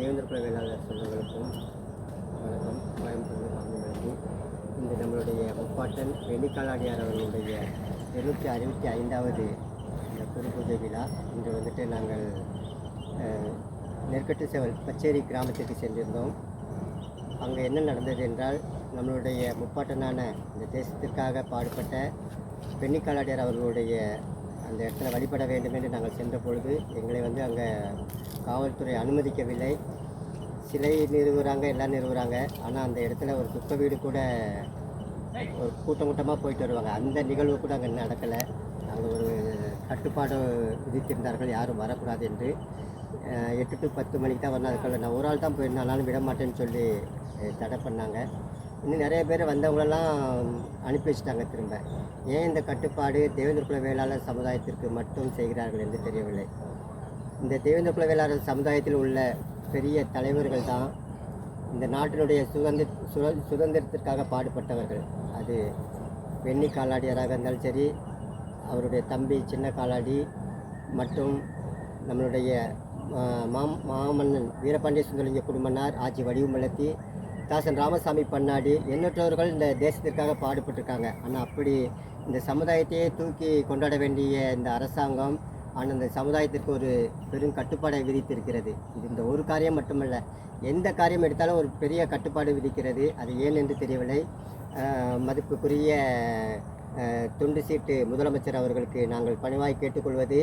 தேவேந்திர வேளாளர் சொந்தங்களுக்கும் வணக்கம். கோயம்புத்தூர் சாமிகளுக்கும் இந்த நம்மளுடைய முப்பாட்டன் வெள்ளிக்காலாடியார் அவர்களுடைய இருநூற்றி அறுபத்தி ஐந்தாவது இந்த குரு பூஜை விழா. இன்று வந்துட்டு நாங்கள் நெற்கட்டு செவல் பச்சேரி கிராமத்திற்கு சென்றிருந்தோம். அங்கே என்ன நடந்தது என்றால் நம்மளுடைய முப்பாட்டனான இந்த தேசத்திற்காக பாடுபட்ட பெண்ணிக்காலாடியார் அவர்களுடைய அந்த இடத்துல வழிபட வேண்டும் என்று நாங்கள் சென்ற பொழுது எங்களை வந்து அங்கே காவல்துறை அனுமதிக்கவில்லை. சிலை நிறுவுகிறாங்க எல்லாம் நிறுவுகிறாங்க ஆனால் அந்த இடத்துல ஒரு துக்க வீடு கூட ஒரு கூட்டம் கூட்டமாக போயிட்டு வருவாங்க. அந்த நிகழ்வு கூட அங்கே நடக்கலை. அங்கே ஒரு கட்டுப்பாடு விதித்திருந்தார்கள். யாரும் வரக்கூடாது என்று. எட்டு டு பத்து மணிக்கு தான் வரணும் அதுக்குள்ள நான் ஒரு ஆள் தான் போயிருந்தாலும் விட மாட்டேன்னு சொல்லி தடை பண்ணாங்க. இன்னும் நிறைய பேர் வந்தவங்களெல்லாம் அனுப்பி வச்சிட்டாங்க திரும்ப. ஏன் இந்த கட்டுப்பாடு தேவேந்திர குல வேளாளர் சமுதாயத்திற்கு மட்டும் செய்கிறார்கள் என்று தெரியவில்லை. இந்த தேவேந்திர குல வேளாளர் சமுதாயத்தில் உள்ள பெரிய தலைவர்கள் தான் இந்த நாட்டினுடைய சுதந்திர சுத சுதந்திரத்திற்காக பாடுபட்டவர்கள். அது வெண்ணி காலாடியராக இருந்தாலும் சரி அவருடைய தம்பி சின்ன காலாடி மற்றும் நம்மளுடைய மாமன்னன் வீரபாண்டிய சுந்தரலிங்க குடும்பனார் ஆட்சி வடிவமலர்த்தி தாசன் ராமசாமி பண்ணாடி எண்ணற்றவர்கள் இந்த தேசத்திற்காக பாடுபட்டிருக்காங்க. ஆனால் அப்படி இந்த சமுதாயத்தையே தூக்கி கொண்டாட வேண்டிய இந்த அரசாங்கம் ஆனால் இந்த சமுதாயத்திற்கு ஒரு பெரும் கட்டுப்பாடை விதித்திருக்கிறது. இது இந்த ஒரு காரியம் மட்டுமல்ல எந்த காரியம் எடுத்தாலும் ஒரு பெரிய கட்டுப்பாடு விதிக்கிறது. அது ஏன் என்று தெரியவில்லை. மதிப்புக்குரிய துண்டு சீட்டு முதலமைச்சர் அவர்களுக்கு நாங்கள் பணிவாய் கேட்டுக்கொள்வது.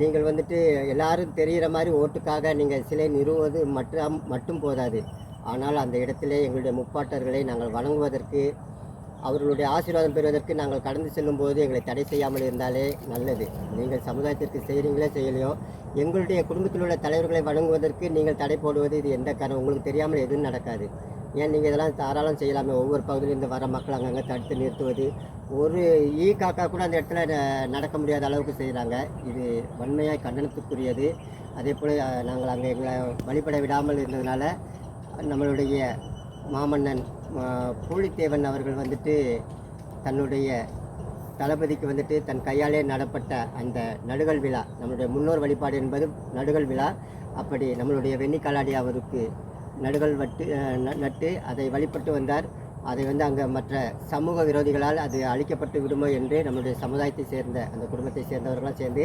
நீங்கள் வந்துட்டு எல்லாரும் தெரிகிற மாதிரி ஓட்டுக்காக நீங்கள் சிலை நிறுவுவது மட்டும் மட்டும் போதாது. ஆனால் அந்த இடத்திலே எங்களுடைய முப்பாட்டர்களை நாங்கள் வணங்குவதற்கு அவர்களுடைய ஆசீர்வாதம் பெறுவதற்கு நாங்கள் கடந்து செல்லும்போது எங்களை தடை செய்யாமல் இருந்தாலே நல்லது. நீங்கள் சமுதாயத்திற்கு செய்கிறீங்களே செய்யலையோ எங்களுடைய குடும்பத்தில் உள்ள தலைவர்களை வணங்குவதற்கு நீங்கள் தடை போடுவது இது எந்த காரணம் உங்களுக்கு தெரியாமல் எதுவும் நடக்காது. ஏன் நீங்கள் இதெல்லாம் தாராளம் செய்யலாமே? ஒவ்வொரு பகுதியிலிருந்து வர மக்கள் அங்கங்கே தடுத்து நிறுத்துவது. ஒரு ஈ காக்கா கூட அந்த இடத்துல ந- நடக்க முடியாத அளவுக்கு செய்கிறாங்க இது வன்மையாக கண்டனத்துக்குரியது. அதே போல் நாங்கள் அங்கே எங்களை வழிபட விடாமல் இருந்ததுனால நம்மளுடைய மாமன்னன் பூழித்தேவன் பூலித்தேவன் அவர்கள் வந்துட்டு தன்னுடைய தளபதிக்கு வந்துட்டு தன் கையாலே நடப்பட்ட அந்த நடுகள் விழா நம்மளுடைய முன்னோர் வழிபாடு என்பது நடுகள் விழா. அப்படி நம்மளுடைய வெண்ணிக்காலாடி அவருக்கு நடுகள் வட்டு ந- நட்டு அதை வழிபட்டு வந்தார். அதை வந்து அங்கே மற்ற சமூக விரோதிகளால் அது அழிக்கப்பட்டு விடுமோ என்று நம்மளுடைய சமுதாயத்தை சேர்ந்த அந்த குடும்பத்தை சேர்ந்தவர்களாம் சேர்ந்து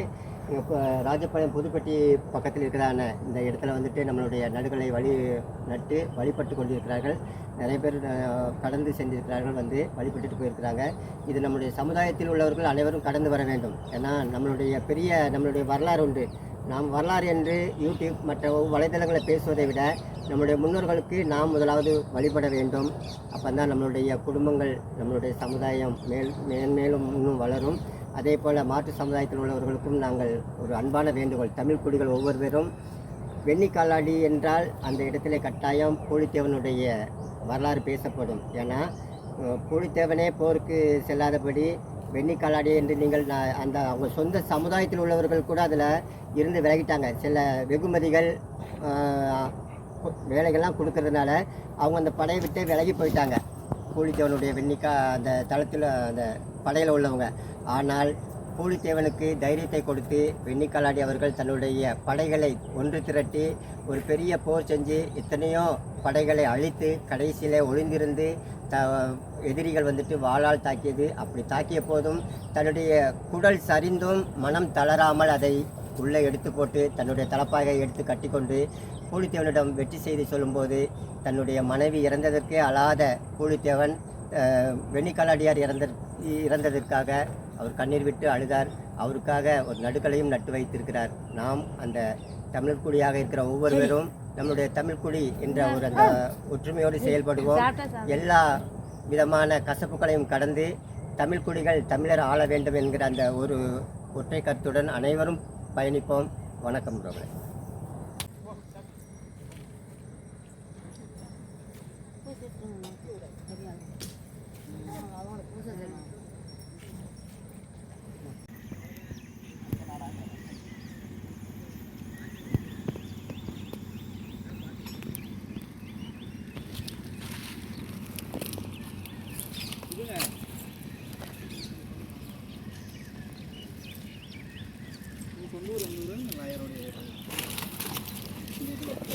இங்கே இப்போ ராஜபாளையம் புதுப்பட்டி பக்கத்தில் இருக்கிறான இந்த இடத்துல வந்துட்டு நம்மளுடைய நடுகளை வழி நட்டு வழிபட்டு கொண்டிருக்கிறார்கள். நிறைய பேர் கடந்து சென்றிருக்கிறார்கள் வந்து வழிபட்டுட்டு போயிருக்கிறாங்க. இது நம்முடைய சமுதாயத்தில் உள்ளவர்கள் அனைவரும் கடந்து வர வேண்டும். ஏன்னா நம்மளுடைய பெரிய நம்மளுடைய வரலாறு உண்டு. நாம் வரலாறு என்று யூடியூப் மற்ற வலைதளங்களை பேசுவதை விட நம்முடைய முன்னோர்களுக்கு நாம் முதலாவது வழிபட வேண்டும். அப்போ தான் நம்மளுடைய குடும்பங்கள் நம்மளுடைய சமுதாயம் மேல் மேன்மேலும் இன்னும் வளரும். அதே போல் மாற்று சமுதாயத்தில் உள்ளவர்களுக்கும் நாங்கள் ஒரு அன்பான வேண்டுகோள். தமிழ் குடிகள் ஒவ்வொருவரும் வெண்ணி என்றால் அந்த இடத்துல கட்டாயம் போலித்தேவனுடைய வரலாறு பேசப்படும். ஏன்னா அஹ், போருக்கு செல்லாதபடி வெண்ணிக்காலாடி என்று நீங்கள் நான் அந்த அவங்க சொந்த சமுதாயத்தில் உள்ளவர்கள் கூட அதில் இருந்து விலகிட்டாங்க. சில வெகுமதிகள் வேலைகள்லாம் கொடுக்கறதுனால அவங்க அந்த படையை விட்டே விலகி போயிட்டாங்க. பூலித்தேவனுடைய வெண்ணிக்கா அந்த தளத்தில் அந்த படையில் உள்ளவங்க. ஆனால் பூலித்தேவனுக்கு தைரியத்தை கொடுத்து வெண்ணிக்காலாடி அவர்கள் தன்னுடைய படைகளை ஒன்று திரட்டி ஒரு பெரிய போர் செஞ்சு எத்தனையோ படைகளை அழித்து கடைசியில் ஒளிந்திருந்து த எதிரிகள் வந்துட்டு வாளால் தாக்கியது. அப்படி தாக்கிய போதும் தன்னுடைய குடல் சரிந்தும் மனம் தளராமல் அதை உள்ளே எடுத்து போட்டு தன்னுடைய தலப்பாகை எடுத்து கட்டிக்கொண்டு பூலித்தேவனிடம் வெற்றி செய்தி சொல்லும்போது தன்னுடைய மனைவி இறந்ததற்கே அழாத பூலித்தேவன் அஹ், இறந்த இறந்ததற்காக அவர் கண்ணீர் விட்டு அழுதார். அவருக்காக ஒரு நடுக்கலையும் நட்டு வைத்திருக்கிறார். நாம் அந்த தமிழர் குடியாக இருக்கிற ஒவ்வொருவரும் நம்முடைய தமிழ் குடி என்ற ஒரு அந்த ஒற்றுமையோடு செயல்படுவோம். எல்லா விதமான கசப்புகளையும் கடந்து தமிழ் குடிகள் தமிழர் ஆள வேண்டும் என்கிற அந்த ஒரு ஒற்றை கருத்துடன் அனைவரும் பயணிப்போம். வணக்கம் பிரபல பூசை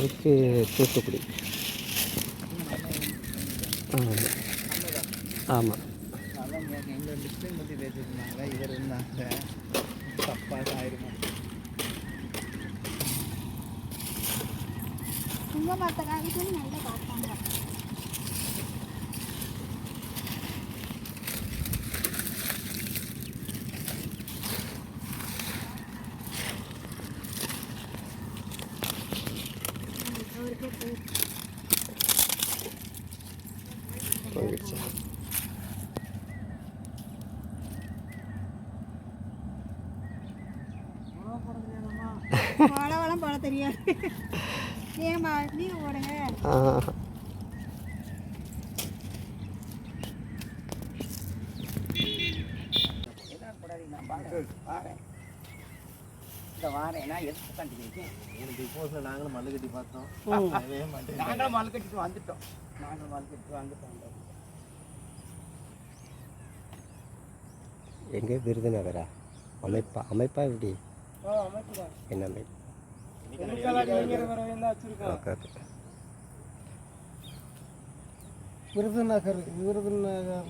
இருக்கு தூத்துக்குடி. ஆமாம் ஆமாம் அதான் டிஸ்பிளின் பற்றி பேசியிருந்தாங்க இவர் இருந்தாங்க தப்பாக ஆயிருமா உங்க மற்ற காலத்துல நல்லா பார்ப்பாங்க. போயிடுச்சு. வாழவெல்லாம் போட தெரியாது. ஏமா நீங்க போடுங்க. எனக்கு நாங்களும் மல்லு கட்டி பார்த்தோம். நாங்களும் மල් கட்டிட்டு வந்துட்டோம். நாங்களும் மල් கட்டிட்டு வந்துட்டோம். எங்கே விருதுநகரா? அமைப்பா அமைப்பா எப்படி? என்ன அமைப்பு? Okay okay. விருதுநகர் விருதுநகர்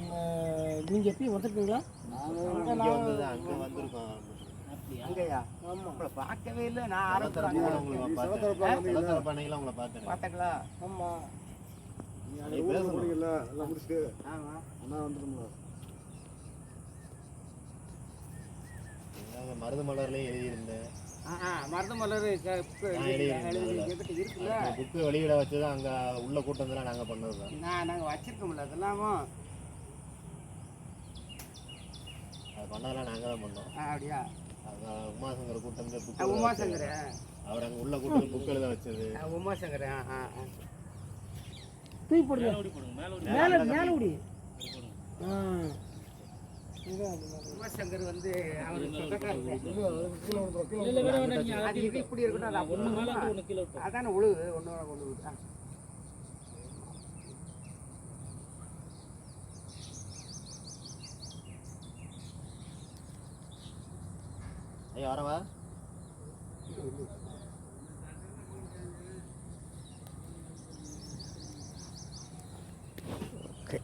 நீங்கள் எப்படி வந்துருக்கீங்களா? ஆமாம் பார்க்கவே இல்லை. நான் சவத்தர ஆரம்பத்தில் போன உங்களை பார்த்தேன். சவத்தர பண்ணையில உங்களை பார்த்தேன். பார்த்தாங்களா? ஆமாம் நீ பேசணும் ஆமாம் நாங்க மருது மலர்லயும் எழுதியிருந்தேன். ஆ மருத மலர் நான் எழுதியிருந்தேன் இருக்குல்ல? புக்கு வெளியிட வச்சது அங்க உள்ள கூட்டம்லாம் நாங்க பண்ணதுதான் நான் நாங்கள் வச்சிருக்கோம்ல அதெல்லாமோ. அது பண்ணதெல்லாம் நாங்க தான் பண்ணோம். ஆ, அப்படியா? உமாசங்கர் கூட்டம் உமாசங்கர் அவர் அங்க உள்ள கூட்டம் புக் எழுத வச்சது. உமாசங்கர் ஆ ஆ தூக்கி போடுங்க. மேலே மேலே விடி உமாசங்கர் வந்து அவர் சொந்தக்காரர். அது இது இப்படி இருக்கட்டும் அது அப்படி அதானே உழுவு ஒன்று கொண்டு விட்டா. ஐயா வரவா ஓகே.